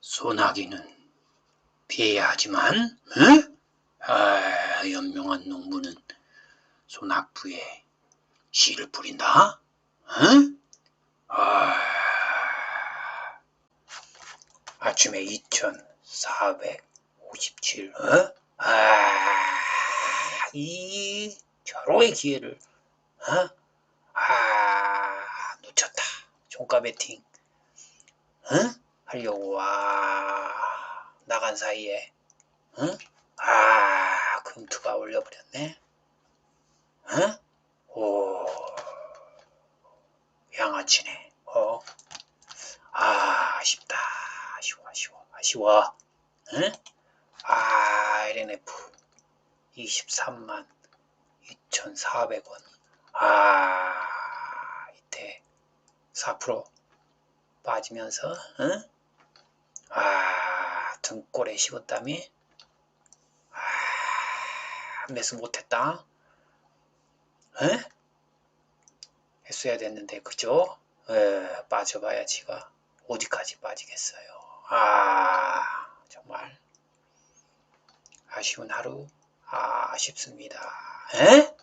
소나기는 피해야 하지만, 응? 아, 연명한 농부는 소낙부에 씨를 뿌린다? 응? 아, 아침에 2457, 어? 아, 이 절호의 기회를, 어? 아, 놓쳤다. 종가 배팅, 응? 하려고, 와, 나간 사이에, 응? 아, 금투가 올려버렸네. 응? 오, 양아치네. 어? 아, 아쉽다. 아쉬워, 아쉬워, 아쉬워. 응? 아, LNF 23만 2,400원. 아, 이때 4% 빠지면서, 응? 아, 등골에 씹었다며? 아, 매수 못했다. 에? 했어야 됐는데, 그죠? 에, 빠져봐야 지가 어디까지 빠지겠어요. 아, 정말 아쉬운 하루, 아, 아쉽습니다. 에? 에,